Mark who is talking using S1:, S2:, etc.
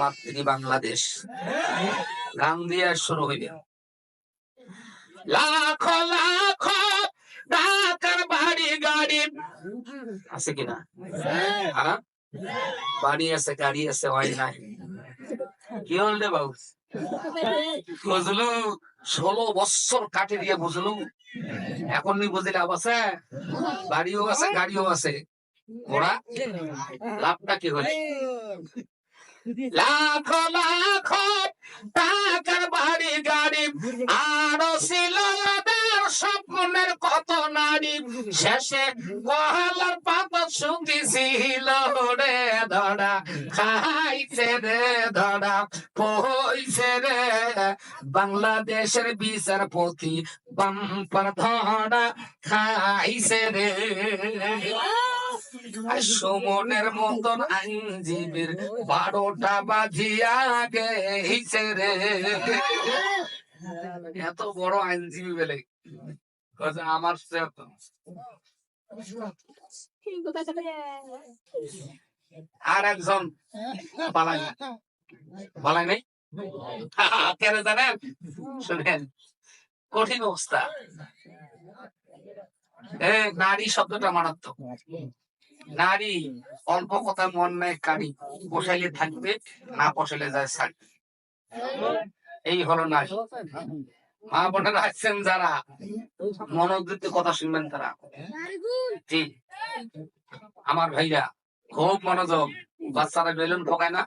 S1: মাতৃ বাংলাদেশ। গান দিয়ে শুরু হইবে। লাখ লাখ ঢাকার বাড়ি গাড়ি। আছে কিনা? হ্যাঁ? বাড়ি আছে, গাড়ি আছে, হয় নাই। কি হল রে বাবু? বুঝলু? ষোলো বছর কাটে দিয়ে বুঝলু? এখন নি বুঝলি লাভ আছে? বাড়িও আছে, গাড়িও আছে। ওরা, লাভটা কি হলে? লাখ লাখ টাকার বাড়ি গাড়ি আরও ছিল স্বপ্নের কত নারী। শেষে গহলার পাতা শুকিয়েছিল রে ধরা খাইছে রে ধরা পইছে রে বাংলাদেশের বিচারপতি বাম্পার ধরা খাইছে রে। সুমনের মতন আইনজীবীর বারোটা বাজিয়া গেছে রে। এত বড় আইনজীবী বেলে। আমার আর একজন পালাই পালাই নাই? কেন জানেন? শুনেন কঠিন অবস্থা। নারী শব্দটা মারাত্মক। নারী, অল্প কথা মন নেয় কারি পোষাইলে থাকবে, না পোষাইলে যায় সারি এই হলো নারী। মা বোনেরা আসছেন যারা মনোযোগ কথা শুনবেন তারা। জি। আমার ভাইয়া খুব মনোযোগ। বাচ্চারা বেলুন ঠকায় না?